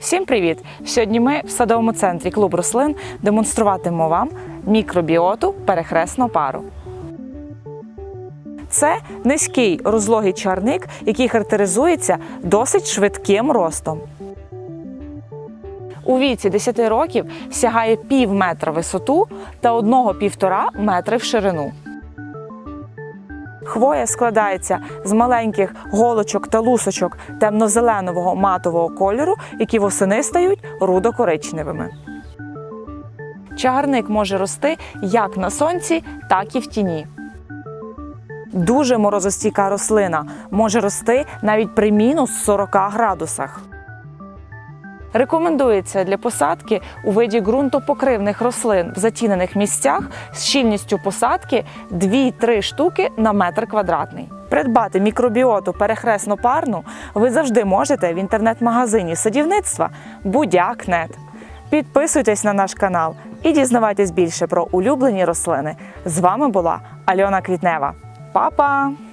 Всім привіт! Сьогодні ми в садовому центрі клуб рослин демонструватимемо вам мікробіоту перехресну пару. Це низький розлогий чарник, який характеризується досить швидким ростом. У віці 10 років сягає пів метра висоту та 1,5 метри в ширину. Хвоя складається з маленьких голочок та лусочок темно-зеленого матового кольору, які восени стають рудо-коричневими. Чагарник може рости як на сонці, так і в тіні. Дуже морозостійка рослина може рости навіть при мінус 40 градусах. Рекомендується для посадки у виді ґрунтопокривних рослин в затінених місцях з щільністю посадки 2-3 штуки на метр квадратний. Придбати мікробіоту перехресно парну ви завжди можете в інтернет-магазині садівництва Будяк.нет. Підписуйтесь на наш канал і дізнавайтесь більше про улюблені рослини. З вами була Альона Квітнева. Па-па!